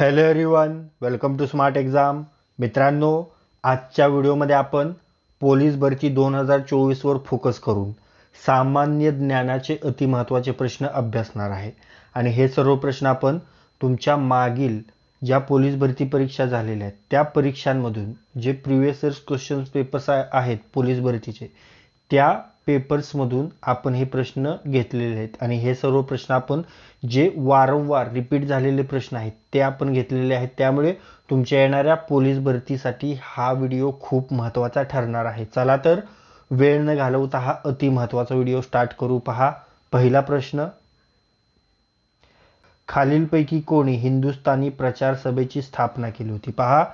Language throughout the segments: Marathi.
Hello everyone welcome to smart exam मित्रांनो आजच्या व्हिडिओमध्ये आपण पोलीस भरती दोन हजार चोवीसवर फोकस करून सामान्य ज्ञानाचे अतिमहत्त्वाचे प्रश्न अभ्यासणार आहे. आणि हे सर्व प्रश्न आपण तुमच्या मागील ज्या पोलीस भरती परीक्षा झालेल्या आहेत त्या परीक्षांमधून जे प्रिव्हियस इयर्स क्वेश्चन्स पेपर्स आहेत पोलीस भरतीचे त्या पेपर्समधून आपण हे प्रश्न घेतलेले आहेत. आणि हे सर्व प्रश्न आपण जे वारंवार रिपीट झालेले प्रश्न आहेत ते आपण घेतलेले आहेत. त्यामुळे तुमच्या येणाऱ्या पोलीस भरतीसाठी हा व्हिडिओ खूप महत्त्वाचा ठरणार आहे. चला तर वेळ न घालवता हा अतिमहत्त्वाचा व्हिडिओ स्टार्ट करू. पहा पहिला प्रश्न. खालीलपैकी कोणी हिंदुस्थानी प्रचार सभेची स्थापना केली होती? पहा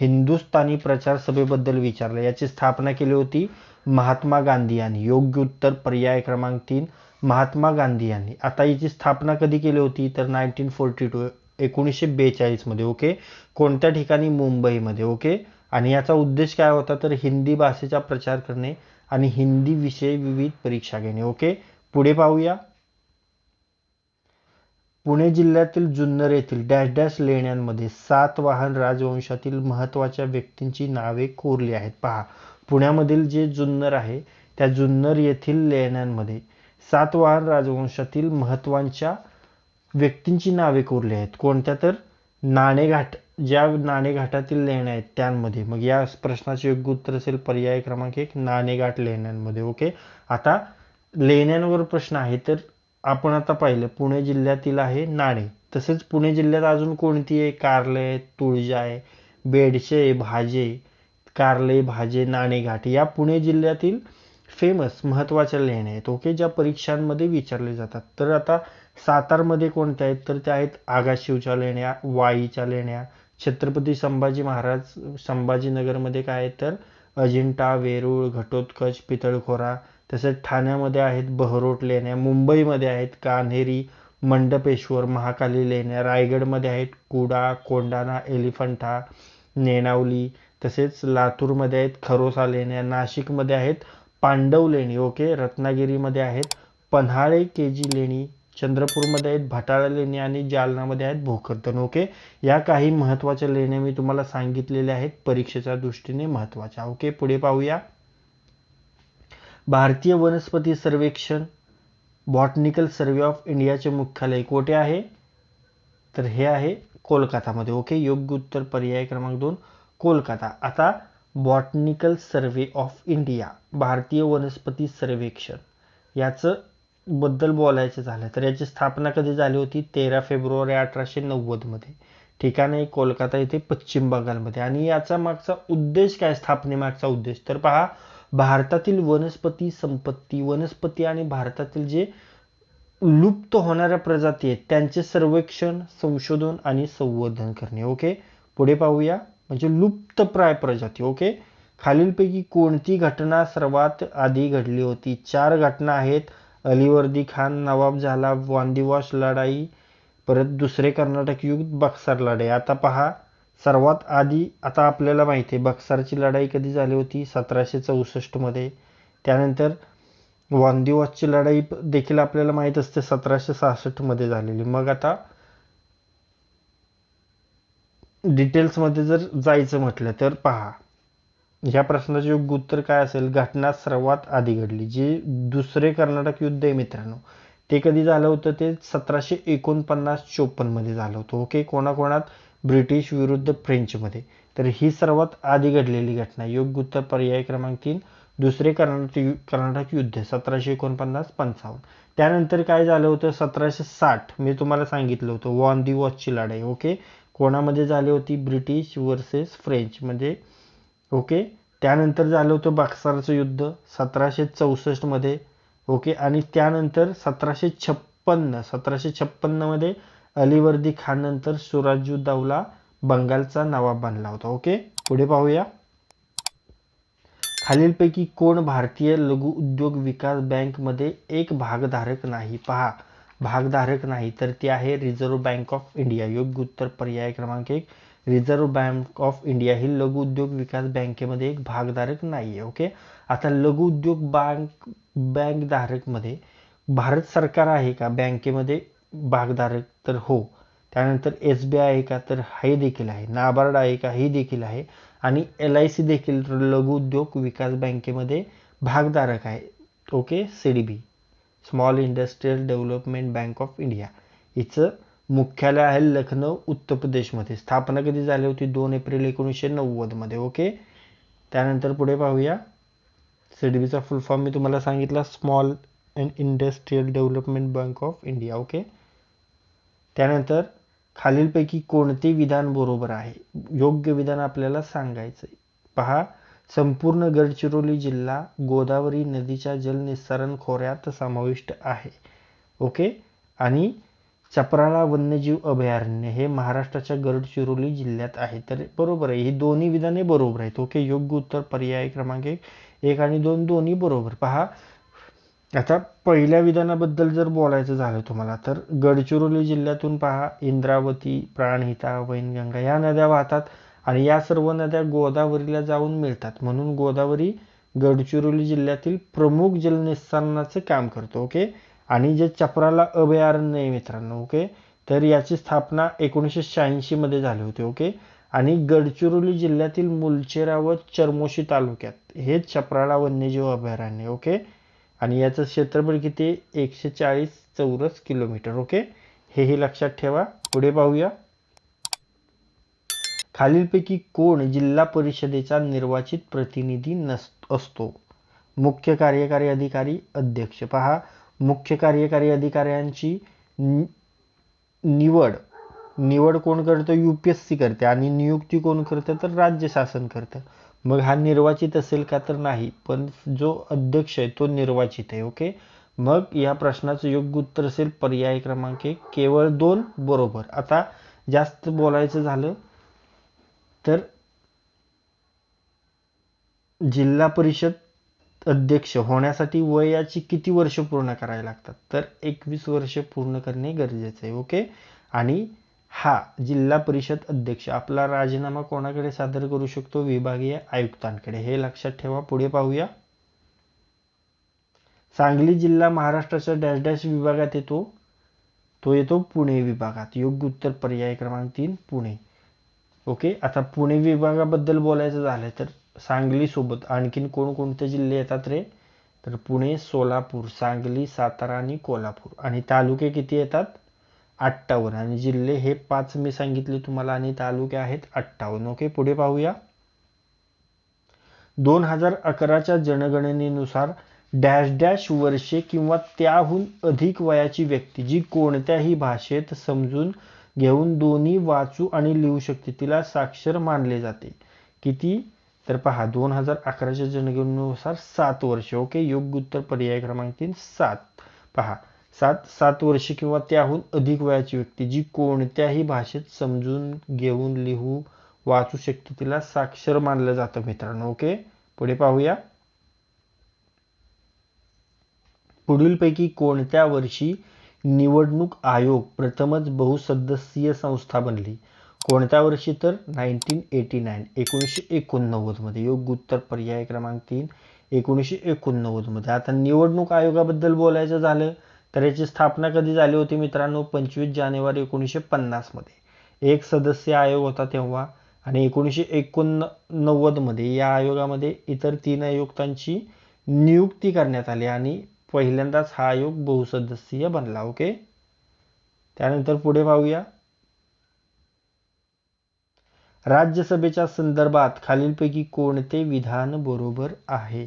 हिंदुस्थानी प्रचार सभेबद्दल विचारलं. याची स्थापना केली होती महात्मा गांधी यांनी. योग्य उत्तर पर्याय क्रमांक तीन महात्मा गांधी यांनी. आता याची स्थापना कधी केली होती? तर नाईन्टीन फोर्टी टू एकोणीसशे बेचाळीसमध्ये ओके? कोणत्या ठिकाणी? मुंबईमध्ये ओके? आणि याचा उद्देश काय होता? तर हिंदी भाषेचा प्रचार करणे आणि हिंदी विषय विविध परीक्षा घेणे ओके? पुढे पाहूया. पुणे जिल्ह्यातील जुन्नर येथील डॅश डॅश लेण्यांमध्ये सात वाहन राजवंशातील महत्त्वाच्या व्यक्तींची नावे कोरली आहेत. पहा. पुण्यामधील जे जुन्नर आहे त्या जुन्नर येथील लेण्यांमध्ये सातवाहन राजवंशातील महत्त्वांच्या व्यक्तींची नावे कोरली आहेत. कोणत्या तर? नाणेघाट. ज्या नाणेघाटातील लेण्या आहेत त्यांमध्ये. मग या प्रश्नाचे योग्य उत्तर असेल पर्याय क्रमांक एक नाणेघाट लेण्यांमध्ये. ओके? आता लेण्यांवर प्रश्न आहे तर आपण आता पाहिलं पुणे जिल्ह्यातील आहे नाणे. तसेच पुणे जिल्ह्यात अजून कोणती आहे? कारले आहे तुळजा आहे बेडशे भाजे कारले भाजे नाणेघाट या पुणे जिल्ह्यातील फेमस महत्त्वाच्या लेण्या आहेत. ओके ज्या परीक्षांमध्ये विचारले जातात. तर आता सातारमध्ये कोणत्या आहेत? तर त्या आहेत आगाशिवच्या लेण्या वाईच्या लेण्या छत्रपती संभाजी महाराज संभाजीनगरमध्ये काय आहेत तर अजिंठा वेरूळ घटोत्कच पितळखोरा तसेच ठाण्यामध्ये आहेत बहरोट लेण्या मुंबईमध्ये आहेत कान्हेरी मंडपेश्वर महाकाली लेण्या रायगडमध्ये आहेत कुडा कोंडाणा एलिफंटा नेणावली तसेच लातूरमध्ये आहेत खरोसा लेण्या नाशिकमध्ये आहेत पांडव लेणी ओके? रत्नागिरीमध्ये आहेत पन्हाळे केजी लेणी चंद्रपूरमध्ये आहेत भटाळा लेणी आणि जालनामध्ये आहेत भोकरदन ओके? या काही महत्त्वाच्या लेण्या मी तुम्हाला सांगितलेल्या आहेत परीक्षेच्या दृष्टीने महत्त्वाच्या ओके? पुढे पाहूया. भारतीय वनस्पती सर्वेक्षण बॉटनिकल सर्वे ऑफ इंडियाचे मुख्यालय कोठे आहे? तर हे आहे कोलकातामध्ये ओके? योग्य उत्तर पर्याय क्रमांक दोन कोलकाता. आता बॉटनिकल सर्वे ऑफ इंडिया भारतीय वनस्पती सर्वेक्षण. याचं बद्दल बोलायचं झालं तर याची स्थापना कधी झाली होती? तेरा फेब्रुवारी अठराशे नव्वदमध्ये ठिकाण आहे कोलकाता येथे पश्चिम बंगालमध्ये. आणि याचा मागचा उद्देश काय? स्थापनेमागचा उद्देश. तर पहा भारतातील वनस्पती संपत्ती वनस्पती आणि भारतातील जे लुप्त होणाऱ्या प्रजाती आहेत त्यांचे सर्वेक्षण संशोधन आणि संवर्धन करणे. ओके? पुढे पाहूया. म्हणजे लुप्तप्राय प्रजाती ओके खालीलपैकी कोणती घटना सर्वात आधी घडली होती? चार घटना आहेत. अलीवर्दी खान नवाब झाला वांदिवास लढाई परत दुसरे कर्नाटक युद्ध बक्सर लढाई. आता पहा सर्वात आधी आता आपल्याला माहिती आहे बक्सरची लढाई कधी झाली होती? सतराशे चौसष्टमध्ये त्यानंतर वांदिवासची लढाई देखील आपल्याला माहीत असते सतराशे सहासष्टमध्ये झालेली. मग आता डिटेल्समध्ये जर जायचं म्हटलं तर पहा. ह्या प्रश्नाचे योग्य उत्तर काय असेल? घटना सर्वात आधी घडली जे दुसरे कर्नाटक युद्ध आहे मित्रांनो. ते कधी झालं होतं? ते सतराशे एकोणपन्नास चोपन्नमध्ये झालं होतं ओके? कोणाकोणात? ब्रिटिश विरुद्ध फ्रेंचमध्ये. तर ही सर्वात आधी घडलेली घटना. योग्य उत्तर पर्याय क्रमांक तीन दुसरे कर्नाटक कर्नाटक युद्ध सतराशे एकोणपन्नास पंचावन्न. त्यानंतर काय झालं होतं? सतराशे साठ मी तुम्हाला सांगितलं होतं वॉन दी वॉचची लढाई ओके? कोणामध्ये झाली होती? British versus French. म्हणजे ओके? त्यानंतर झालं होतं बक्सारचं युद्ध सतराशे चौसष्टमध्ये ओके? आणि त्यानंतर सतराशे छप्पन्न सतराशे छप्पन्नमध्ये अलीवर्दी खान नंतर सुराजुद्दौला बंगालचा नवाब बनला होता ओके? पुढे पाहूया. खालीलपैकी कोण भारतीय लघु उद्योग विकास बँकमध्ये एक भागधारक नाही? पहा. भागधारक नाही तर ते आहे रिझर्व्ह बँक ऑफ इंडिया योग्य उत्तर पर्याय क्रमांक एक. रिझर्व्ह बँक ऑफ इंडिया ही लघु उद्योग विकास बँकेमध्ये एक भागधारक नाही आहे ओके? आता लघु उद्योग बँक बँकधारकमध्ये भारत सरकार आहे का? बँकेमध्ये भागधारक तर हो. त्यानंतर एस बी आय आहे का? तर हे देखील आहे. नाबार्ड आहे का? ही देखील आहे. आणि एल आय सी देखील लघु उद्योग विकास बँकेमध्ये भागधारक आहे okay? C D B small industrial development bank of India हिचं मुख्यालय आहे लखनौ उत्तर प्रदेशमध्ये. स्थापना कधी झाली होती? दोन एप्रिल एकोणीसशे नव्वदमध्ये ओके? त्यानंतर पुढे पाहूया. सी डी बीचा फुल फॉर्म मी तुम्हाला सांगितला. Small and industrial development bank of India okay? त्यानंतर खालीलपैकी कोणते विधान बरोबर आहे? योग्य विधान आपल्याला सांगायचं पहा. संपूर्ण गडचिरोली जिल्हा गोदावरी नदीच्या जलनिस्सारण खोऱ्यात समाविष्ट आहे. ओके? आणि चपराळा वन्यजीव अभयारण्य हे महाराष्ट्राच्या गडचिरोली जिल्ह्यात आहे. तर बरोबर आहे. ही दोन्ही विधाने बरोबर आहेत. ओके? योग्य उत्तर पर्याय क्रमांक एक एक आणि दोन दोन्ही बरोबर. पहा. आता पहिल्या विधानाबद्दल जर बोलायचं झालं तुम्हाला तर गडचिरोली जिल्ह्यातून पहा. इंद्रावती प्राणहिता वैनगंगा या नद्या वाहतात. आणि या सर्व नद्या गोदावरीला जाऊन मिळतात. म्हणून गोदावरी गडचिरोली जिल्ह्यातील प्रमुख जलनिस्सारणाचं काम करतो ओके? आणि जे चपराला अभयारण्य आहे मित्रांनो ओके? तर याची स्थापना एकोणीसशे शहाऐंशीमध्ये झाली होती ओके? आणि गडचिरोली जिल्ह्यातील मुलचेरा व चर्मोशी तालुक्यात हे चपराळा वन्यजीव अभयारण्य ओके? आणि याचं क्षेत्रफळ किती एकशे चाळीस चौरस किलोमीटर ओके? हेही लक्षात ठेवा. पुढे पाहूया. खालीलपैकी कोण जिल्हा परिषदेचा निर्वाचित प्रतिनिधी नस असतो? मुख्य कार्यकारी अधिकारी अध्यक्ष पहा. मुख्य कार्यकारी अधिकाऱ्यांची निवड. निवड कोण करतं? यू पी एस सी करते आणि नियुक्ती कोण करतं? तर राज्य शासन करतं. मग हा निर्वाचित असेल का तर नाही पण जो अध्यक्ष आहे तो निर्वाचित आहे ओके? मग या प्रश्नाचं योग्य उत्तर असेल पर्याय क्रमांक एक. केवळ दोन? बरोबर. आता जास्त बोलायचं झालं तर जिल्हा परिषद अध्यक्ष होण्यासाठी वयाची किती वर्ष पूर्ण करायला लागतात? तर एकवीस वर्ष पूर्ण करणे गरजेचं आहे ओके? आणि हा जिल्हा परिषद अध्यक्ष आपला राजीनामा कोणाकडे सादर करू शकतो? विभागीय आयुक्तांकडे. हे लक्षात ठेवा पुढे पाहूया. सांगली जिल्हा महाराष्ट्राच्या डॅश डॅश विभागात येतो. तो येतो पुणे विभागात. योग्य उत्तर पर्याय क्रमांक तीन पुणे. ओके? आता पुणे विभागाबद्दल बोलायचं झालं तर सांगली सोबत आणखीन कोणकोणते जिल्हे येतात रे? तर पुणे सोलापूर सांगली सातारा आणि कोल्हापूर. आणि तालुके किती येतात? अठ्ठावन्न. आणि जिल्हे हे पाच मी सांगितले तुम्हाला आणि तालुके आहेत अठ्ठावन्न. ओके पुढे पाहूया. दोन हजार अकराच्या जनगणनेनुसार डॅश डॅश वर्षे किंवा त्याहून अधिक वयाची व्यक्ती जी कोणत्याही भाषेत समजून घेऊन दोन्ही वाचू आणि लिहू शकते. तिला साक्षर मानले जाते. किती? तर पहा दोन हजार अकराच्या जनगणनेनुसार सात वर्ष. ओके? योग्य उत्तर पर्याय क्रमांक तीन सात. पहा सात सात वर्षे किंवा त्याहून अधिक वयाची व्यक्ती जी कोणत्याही भाषेत समजून घेऊन लिहू वाचू शकते तिला साक्षर मानलं जातं मित्रांनो. ओके? पुढे पाहूया. पुढीलपैकी कोणत्या वर्षी निवडणूक आयोग प्रथमच बहुसदस्यीय संस्था बनली. कोणत्या वर्षी तर? नाईन्टीन एटी नाईन एकोणीसशे एकोणनव्वदमध्ये योग योग्य उत्तर पर्याय क्रमांक तीन एकोणीसशे एकोणनव्वदमध्ये आता निवडणूक आयोगाबद्दल बोलायचं झालं तर याची स्थापना कधी झाली होती मित्रांनो? पंचवीस जानेवारी एकोणीसशे पन्नासमध्ये एक सदस्य आयोग होता तेव्हा आणि एकोणीसशे एकोणनव्वदमध्ये या आयोगामध्ये इतर तीन आयुक्तांची नियुक्ती करण्यात आली आणि पहिल्यांदाच हा आयोग बहुसदस्यीय बनला ओके? त्यानंतर पुढे पाहूया. राज्यसभेच्या संदर्भात खालीलपैकी कोणते विधान बरोबर आहे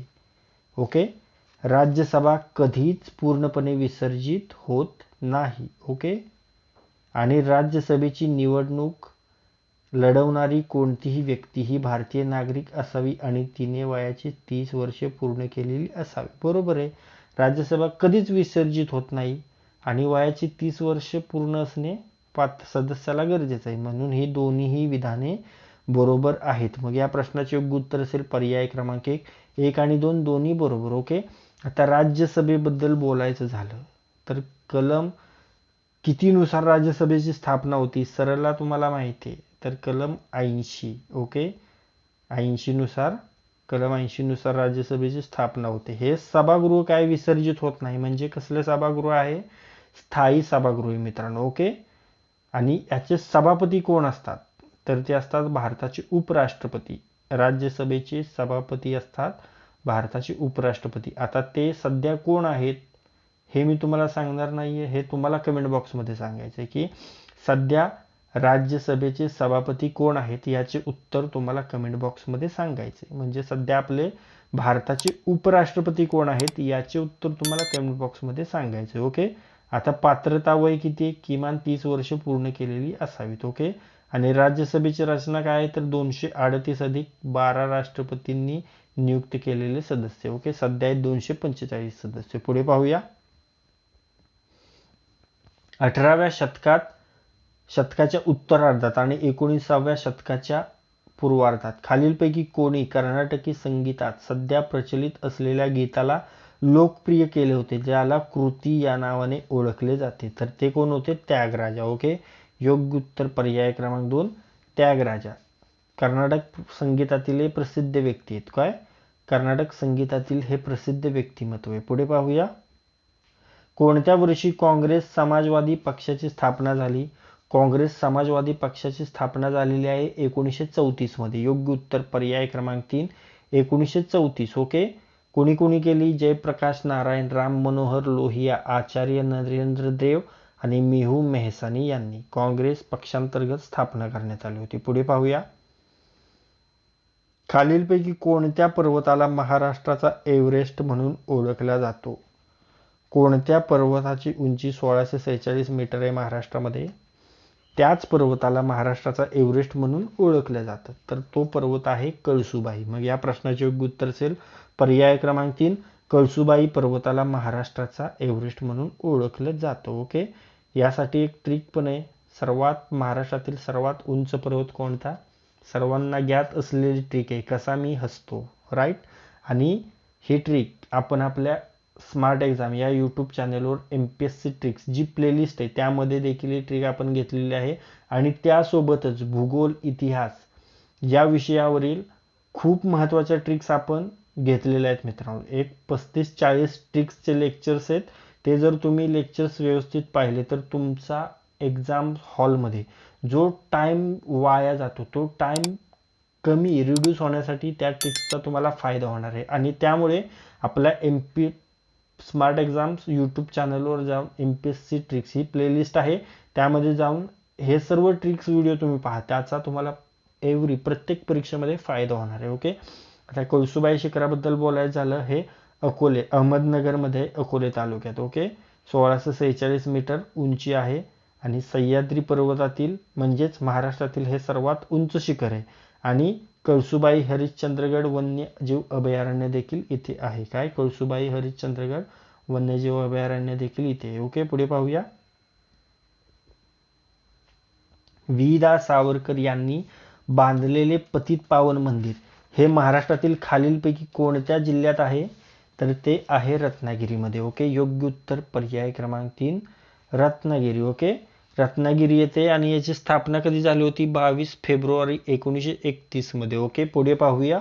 ओके? राज्यसभा कधीच पूर्णपणे विसर्जित होत नाही ओके? आणि राज्यसभेची निवडणूक लढवणारी कोणतीही व्यक्ती ही भारतीय नागरिक असावी आणि तिने वयाची तीस वर्षे पूर्ण केलेली असावी बरोबर आहे? राज्यसभा कधीच विसर्जित होत नाही आणि वयाची तीस वर्षे पूर्ण असणे पात सदस्याला गरजेचं आहे. म्हणून ही दोन्हीही विधाने बरोबर आहेत. मग या प्रश्नाचे योग्य उत्तर असेल पर्याय क्रमांक एक. एक आणि दोन दोन्ही बरोबर ओके? आता राज्यसभेबद्दल बोलायचं झालं तर कलम कितीनुसार राज्यसभेची स्थापना होती सरळला तुम्हाला माहिती आहे. तर कलम ऐंशी ओके? ऐंशीनुसार कलम ऐंशीनुसार राज्यसभेची स्थापना होते. हे सभागृह काय विसर्जित होत नाही म्हणजे कसले सभागृह आहे? स्थायी सभागृह मित्रांनो ओके? आणि याचे सभापती कोण असतात? तर ते असतात भारताचे उपराष्ट्रपती. राज्यसभेचे सभापती असतात भारताचे उपराष्ट्रपती. आता ते सध्या कोण आहेत? हे मी तुम्हाला सांगणार नाही आहे हे तुम्हाला कमेंट बॉक्समध्ये सांगायचं आहे की सध्या राज्यसभेचे सभापती कोण आहेत याचे उत्तर तुम्हाला कमेंट बॉक्समध्ये सांगायचे. म्हणजे सध्या आपले भारताचे उपराष्ट्रपती कोण आहेत याचे उत्तर तुम्हाला कमेंट बॉक्समध्ये सांगायचे ओके आता पात्रता वय किती किमान तीस वर्ष पूर्ण केलेली असावीत ओके आणि राज्यसभेची रचना काय आहे? तर दोनशे अडतीस अधिक बारा राष्ट्रपतींनी नियुक्त केलेले सदस्य ओके सध्या आहेत दोनशे पंचेचाळीस सदस्य. पुढे पाहूया. अठराव्या शतकात शतकाच्या उत्तरार्धात आणि एकोणीसाव्या शतकाच्या पूर्वार्धात. खालीलपैकी कोणी कर्नाटकी संगीतात सध्या प्रचलित असलेल्या गीताला लोकप्रिय केले होते ज्याला कृती या नावाने ओळखले जाते. तर ते कोण होते? त्यागराजा. ओके? योग्य उत्तर पर्याय क्रमांक दोन त्यागराजा. कर्नाटक संगीतातील हे प्रसिद्ध व्यक्ती आहेत. काय? कर्नाटक संगीतातील हे प्रसिद्ध व्यक्तिमत्व आहे. पुढे पाहूया. कोणत्या वर्षी काँग्रेस समाजवादी पक्षाची स्थापना झाली? काँग्रेस समाजवादी पक्षाची स्थापना झालेली आहे एकोणीसशे चौतीसमध्ये योग्य उत्तर पर्याय क्रमांक तीन एकोणीसशे चौतीस ओके? कोणी कोणी केली? जयप्रकाश नारायण राम मनोहर लोहिया आचार्य नरेंद्र देव आणि मेहू मेहसानी यांनी काँग्रेस पक्षांतर्गत स्थापना करण्यात आली होती. पुढे पाहूया. खालीलपैकी कोणत्या पर्वताला महाराष्ट्राचा एव्हरेस्ट म्हणून ओळखला जातो? कोणत्या पर्वताची उंची सोळाशे सेहेचाळीस मीटर आहे महाराष्ट्रामध्ये? त्याच पर्वताला महाराष्ट्राचा एव्हरेस्ट म्हणून ओळखलं जातं. तर तो पर्वत आहे कळसुबाई. मग या प्रश्नाचे योग्य उत्तर असेल पर्याय क्रमांक तीन कळसुबाई पर्वताला महाराष्ट्राचा एव्हरेस्ट म्हणून ओळखलं जातं. ओके? यासाठी एक ट्रिक पण आहे. सर्वात महाराष्ट्रातील सर्वात उंच पर्वत कोणता? सर्वांना ज्ञात असलेली ट्रिक आहे. कसा मी हसतो राईट आणि ही ट्रिक आपण आपल्या स्मार्ट एक्झाम या यूट्यूब चॅनलवर M P S C tricks जी प्लेलिस्ट आहे त्यामध्ये देखील ही ट्रिक आपण घेतलेली आहे. आणि त्यासोबतच भूगोल इतिहास या विषयावरील खूप महत्त्वाच्या ट्रिक्स आपण घेतलेल्या आहेत मित्रांनो. एक पस्तीस चाळीस ट्रिक्सचे लेक्चर्स आहेत. ते जर तुम्ही लेक्चर्स व्यवस्थित पाहिले तर तुमचा एक्झाम हॉलमध्ये जो टाईम वाया जातो तो टाईम कमी रिड्यूस होण्यासाठी त्या ट्रिक्सचा तुम्हाला फायदा होणार आहे. आणि त्यामुळे आपल्या M P smart exams YouTube चॅनलवर जाऊन M P S C tricks ही प्लेलिस्ट आहे. त्यामध्ये जाऊन हे सर्व ट्रिक्स व्हिडिओ तुम्ही पहा. त्याचा तुम्हाला एव्हरी प्रत्येक परीक्षेमध्ये फायदा होणार आहे ओके आता कळसुबाई शिखराबद्दल बोलायचं झालं हे अकोले अहमदनगरमध्ये अकोले तालुक्यात ओके सोळाशे सेहेचाळीस मीटर उंची आहे आणि सह्याद्री पर्वतातील म्हणजेच महाराष्ट्रातील हे सर्वात उंच शिखर आहे. आणि कळसुबाई हरिश्चंद्रगड वन्यजीव अभयारण्य देखील इथे आहे. काय? कळसुबाई हरिश्चंद्रगड वन्यजीव अभयारण्य देखील इथे आहे. ओके पुढे पाहूया. दा सावरकर यांनी बांधलेले पतित पावन मंदिर. हे महाराष्ट्रातील खालीलपैकी कोणत्या जिल्ह्यात आहे? तर ते आहे रत्नागिरीमध्ये. ओके योग्य उत्तर पर्याय क्रमांक तीन रत्नागिरी. ओके? रत्नागिरी येथे आणि याची स्थापना कधी झाली होती? बावीस फेब्रुवारी एकोणीसशे एकतीसमध्ये. ओके पुढे पाहूया.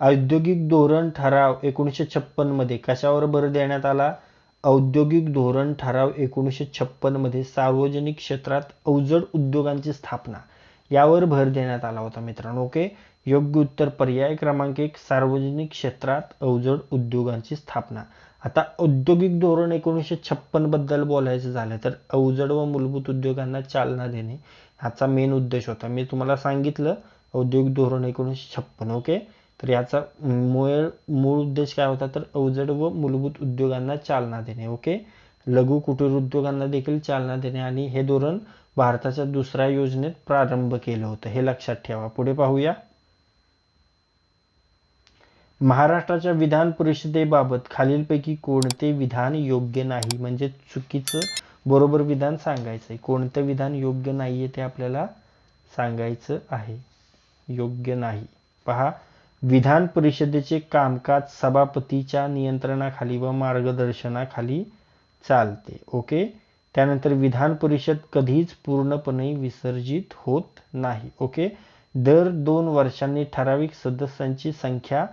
औद्योगिक धोरण ठराव एकोणीसशे छप्पनमध्ये. कशावर भर देण्यात आला? औद्योगिक धोरण ठराव एकोणीसशे छप्पनमध्ये. सार्वजनिक क्षेत्रात अवजड उद्योगांची स्थापना. यावर भर देण्यात आला होता मित्रांनो. ओके योग्य उत्तर पर्याय क्रमांक एक सार्वजनिक क्षेत्रात अवजड उद्योगांची स्थापना. आता औद्योगिक धोरण एकोणीसशे छप्पनबद्दल बोलायचं झालं तर अवजड व मूलभूत उद्योगांना चालना देणे ह्याचा मेन उद्देश होता. मी तुम्हाला सांगितलं औद्योगिक धोरण एकोणीसशे छप्पन ओके तर याचा मूळ मूळ उद्देश काय होता तर अवजड व मूलभूत उद्योगांना चालना देणे ओके लघु कुटीर उद्योगांना देखील चालना देणे आणि हे धोरण भारताच्या दुसऱ्या योजनेत प्रारंभ केलं होतं. हे लक्षात ठेवा. पुढे पाहूया. महाराष्ट्राच्या विधान परिषदेबाबत खालीलपैकी कोणते विधान योग्य नाही? म्हणजे चुकीचं बरोबर विधान सांगायचं आहे कोणतं विधान योग्य नाही आहे ते आपल्याला सांगायचं आहे. योग्य नाही. पहा विधान परिषदेचे कामकाज सभापतीच्या नियंत्रणाखाली व मार्गदर्शनाखाली चालते. ओके? त्यानंतर विधान परिषद कधीच पूर्णपणे विसर्जित होत नाही. ओके? दर दोन वर्षांनी ठराविक सदस्यांची संख्या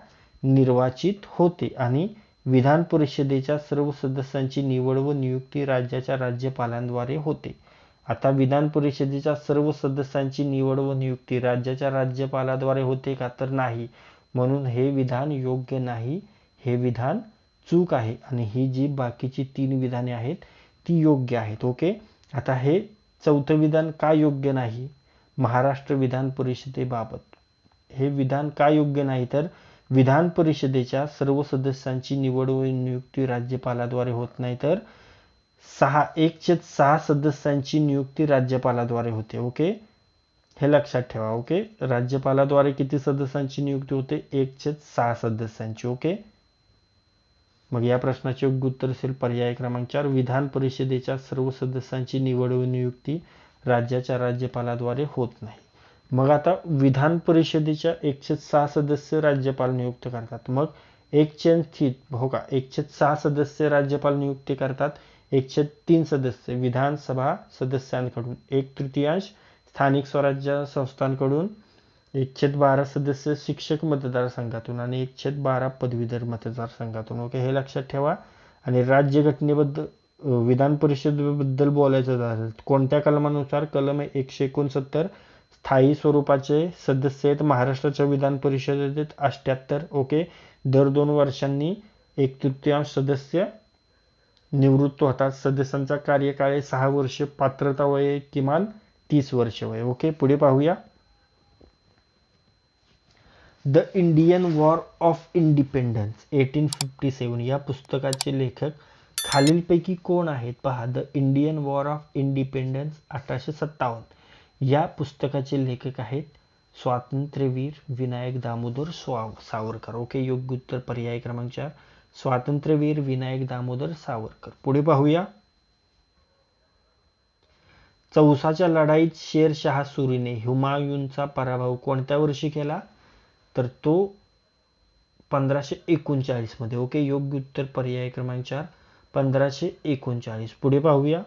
निर्वाचित होते आणि विधान परिषदेच्या सर्व सदस्यांची निवड व नियुक्ती राज्याच्या राज्यपालांद्वारे होते. आता विधान परिषदेच्या सर्व सदस्यांची निवड व नियुक्ती राज्याच्या राज्यपालाद्वारे होते का? तर नाही. म्हणून हे विधान योग्य नाही. हे विधान चूक आहे आणि ही जी बाकीची तीन विधाने आहेत ती योग्य आहेत. ओके? आता हे चौथं विधान का योग्य नाही? महाराष्ट्र विधान परिषदेबाबत. हे विधान का योग्य नाही? तर विधान परिषदेच्या सर्व सदस्यांची निवड व नियुक्ती राज्यपालाद्वारे होत नाही तर सहा एकशे सहा सदस्यांची नियुक्ती राज्यपालाद्वारे होते ओके? हे लक्षात ठेवा ओके? राज्यपालाद्वारे किती सदस्यांची नियुक्ती होते? एकशे सहा सदस्यांची ओके? मग या प्रश्नाचे योग्य उत्तर असेल पर्याय क्रमांक चार. विधान परिषदेच्या सर्व सदस्यांची निवड व नियुक्ती राज्याच्या राज्यपालाद्वारे होत नाही. मग आता विधान परिषदेच्या एकशे सहा सदस्य राज्यपाल नियुक्त करतात. मग एकशे हो का? एकशे सहा सदस्य राज्यपाल नियुक्ती करतात. एकशे तीन सदस्य विधानसभा सदस्यांकडून. एक तृतीयांश स्थानिक स्वराज्य संस्थांकडून. एकशे बारा सदस्य शिक्षक मतदारसंघातून आणि एकशे बारा पदवीधर मतदारसंघातून. ओके हे लक्षात ठेवा. आणि राज्यघटनेबद्दल विधान परिषदेबद्दल बोलायचं झालं कोणत्या कलमानुसार? कलम एकशे एकोणसत्तर स्थायी स्वरूपाचे सदस्य आहेत. महाराष्ट्राच्या विधान परिषदेत अष्ट्याहत्तर ओके. दर दोन वर्षांनी एक तृतीयांश सदस्य निवृत्त होतात. सदस्यांचा कार्यकाळ सहा वर्ष पात्रता वय किमान तीस वर्ष वय ओके. पुढे पाहूया. The Indian war of independence eighteen fifty seven. या पुस्तकाचे लेखक खालीलपैकी कोण आहेत? पहा the Indian war of independence अठराशे सत्तावन्न. या पुस्तकाचे लेखक आहेत स्वातंत्र्यवीर विनायक दामोदर स्वा सावरकर. ओके योग्य उत्तर पर्याय क्रमांक चार. स्वातंत्र्यवीर विनायक दामोदर सावरकर. पुढे पाहूया. चौसाच्या लढाईत शेरशहा सुरीने हुमायूनचा पराभव कोणत्या वर्षी केला? तर तो पंधराशे एकोणचाळीसमध्ये ओके योग्य उत्तर पर्याय क्रमांक चार. पंधराशे एकोणचाळीस. पुढे पाहूया.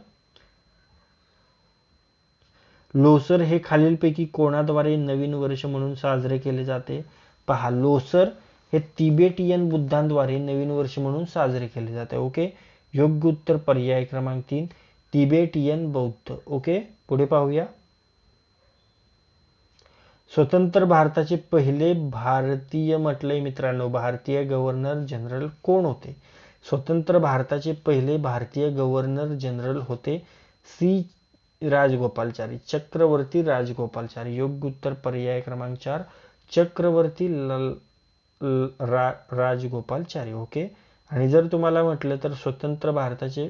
लोसर हे खालीलपैकी कोणाद्वारे नवीन वर्ष म्हणून साजरे केले जाते? पहा लोसर हे तिबेटियन बुद्धांद्वारे नवीन वर्ष म्हणून साजरे केले जाते ओके? योग्य उत्तर पर्याय क्रमांक तीन तिबेटियन बौद्ध ओके? पुढे पाहूया. स्वतंत्र भारताचे पहिले भारतीय म्हटलंय मित्रांनो भारतीय गव्हर्नर जनरल कोण होते? स्वतंत्र भारताचे पहिले भारतीय गव्हर्नर जनरल होते सी राजगोपालचारी चक्रवर्ती राजगोपालचारी योग्य उत्तर पर्याय क्रमांक चार चक्रवर्ती लल रा राजगोपालचारी ओके आणि जर तुम्हाला म्हटलं तर स्वतंत्र भारताचे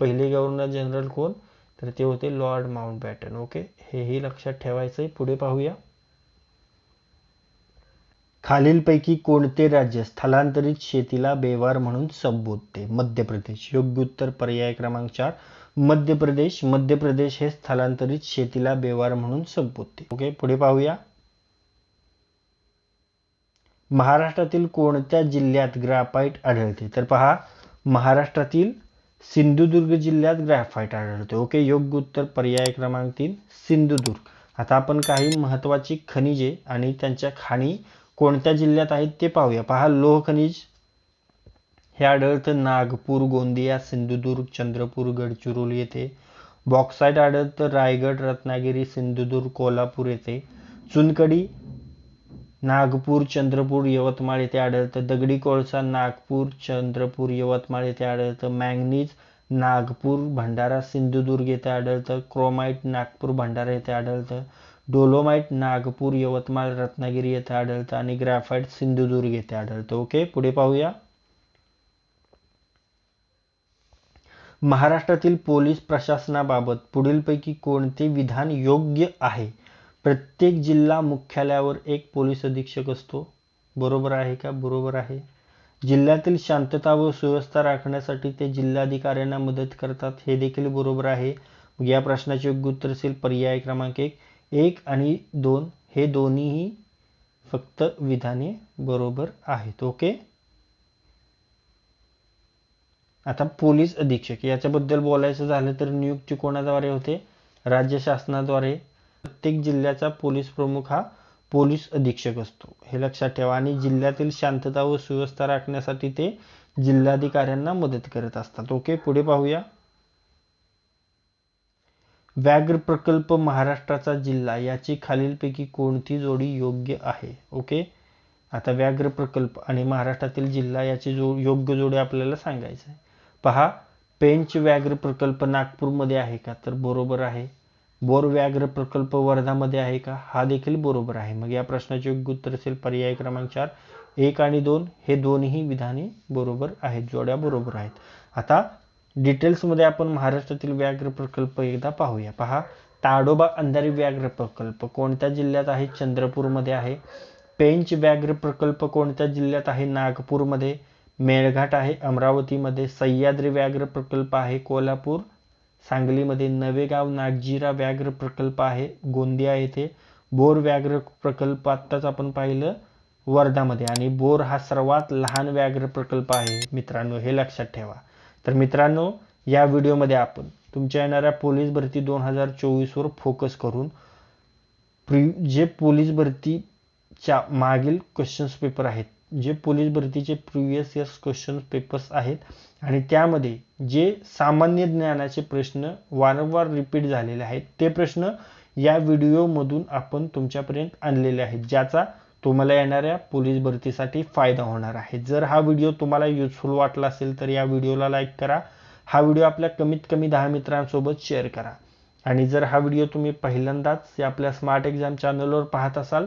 पहिले गव्हर्नर जनरल कोण? तर ते होते लॉर्ड माउंट बॅटन ओके हेही लक्षात ठेवायचंय. पुढे पाहूया. खालीलपैकी कोणते राज्य स्थलांतरित शेतीला बेवार म्हणून संबोधते? मध्य प्रदेश. योग्य उत्तर पर्याय क्रमांक चार मध्य प्रदेश मध्य प्रदेश हे स्थलांतरित शेतीला बेवार म्हणून संबोधते. ओके पुढे पाहूया. महाराष्ट्रातील कोणत्या जिल्ह्यात ग्राफाईट आढळते? तर पहा महाराष्ट्रातील सिंधुदुर्ग जिल्ह्यात ग्रॅफाईट आढळते. ओके योग्य उत्तर पर्याय क्रमांक तीन सिंधुदुर्ग. आता आपण काही महत्वाची खनिजे आणि त्यांच्या खाणी कोणत्या जिल्ह्यात आहेत ते पाहूया. पहा लोह खनिज हे आढळतं नागपूर गोंदिया सिंधुदुर्ग चंद्रपूर गडचिरोली येथे. बॉक्साईट आढळतं रायगड रत्नागिरी सिंधुदुर्ग कोल्हापूर येथे. चुनकडी नागपूर चंद्रपूर यवतमाळ येथे आढळतं. दगडी कोळसा नागपूर चंद्रपूर यवतमाळ येथे आढळतं. मॅंगनीज नागपूर भंडारा सिंधुदुर्ग येथे आढळतं. क्रोमाईट नागपूर भंडारा येथे आढळतं. डोलोमाईट नागपूर यवतमाळ रत्नागिरी येथे आढळतं. आणि ग्रॅफाईट सिंधुदुर्ग येथे आढळतं. ओके पुढे पाहूया. महाराष्ट्रातील पोलीस प्रशासनाबाबत पुढीलपैकी कोणते विधान योग्य आहे? प्रत्येक जिल्हा मुख्यालयावर एक पोलीस अधीक्षक असतो. बरोबर आहे का? बरोबर आहे. जिल्ह्यातील शांतता व सुव्यवस्था राखण्यासाठी ते जिल्हाधिकाऱ्यांना मदत करतात हे देखील बरोबर आहे. या प्रश्नाचे योग्य उत्तर असेल पर्याय क्रमांक एक. एक आणि दोन हे दोन्हीही फक्त विधाने बरोबर आहेत. ओके? आता पोलीस अधीक्षक याच्याबद्दल बोलायचं झालं तर नियुक्ती कोणाद्वारे होते? राज्य शासनाद्वारे. प्रत्येक जिल्ह्याचा पोलीस प्रमुख हा पोलीस अधीक्षक असतो. हे लक्षात ठेवा आणि जिल्ह्यातील शांतता व सुव्यवस्था राखण्यासाठी ते जिल्हाधिकाऱ्यांना मदत करत असतात. ओके पुढे पाहूया. व्याघ्र प्रकल्प महाराष्ट्राचा जिल्हा याची खालीलपैकी कोणती जोडी योग्य आहे? ओके आता व्याघ्र प्रकल्प आणि महाराष्ट्रातील जिल्हा याची जो योग्य जोडी आपल्याला सांगायचं आहे पहा पेंच व्याघ्र प्रकल्प नागपूरमध्ये आहे का? तर बरोबर आहे. बोर व्याघ्र प्रकल्प वर्धामध्ये आहे का? हा देखील बरोबर आहे. मग या प्रश्नाचे योग्य उत्तर असेल पर्याय क्रमांक चार. एक आणि दोन हे दोन्ही विधाने बरोबर आहेत जोड्या बरोबर आहेत. आता डिटेल्समध्ये आपण महाराष्ट्रातील व्याघ्र प्रकल्प एकदा पाहूया. पहा ताडोबा अंधारी व्याघ्र प्रकल्प कोणत्या जिल्ह्यात आहे? चंद्रपूरमध्ये आहे. पेंच व्याघ्र प्रकल्प कोणत्या जिल्ह्यात आहे? नागपूरमध्ये. मेळघाट आहे अमरावतीमध्ये सह्याद्री व्याघ्र प्रकल्प आहे कोल्हापूर सांगलीमध्ये नवेगाव नागजिरा व्याघ्र प्रकल्प आहे गोंदिया येथे बोर व्याघ्र प्रकल्प आत्ताच आपण पाहिलं वर्धामध्ये. आणि बोर हा सर्वात लहान व्याघ्र प्रकल्प आहे. मित्रांनो हे लक्षात ठेवा. तर मित्रांनो या व्हिडिओमध्ये आपण तुमच्या येणाऱ्या पोलीस भरती दोन हजार चोवीसवर फोकस करून प्रि जे पोलीस भरतीच्या मागील क्वेश्चन्स पेपर आहेत जे पोलीस भरतीचे प्रिव्हियस इयर्स क्वेश्चन पेपर्स आहेत आणि त्यामध्ये जे सामान्य ज्ञानाचे प्रश्न वारंवार रिपीट झालेले आहेत ते प्रश्न या व्हिडिओमधून आपण तुमच्यापर्यंत आणलेले आहेत ज्याचा तुम्हाला येणाऱ्या पोलीस भरतीसाठी फायदा होणार आहे. जर हा व्हिडिओ तुम्हाला युजफुल वाटला असेल तर या व्हिडिओला लाईक करा. हा व्हिडिओ आपल्या कमीत कमी दहा मित्रांसोबत शेअर करा. आणि जर हा व्हिडिओ तुम्ही पहिल्यांदाच आपल्या स्मार्ट एक्झाम चॅनलवर पाहत असाल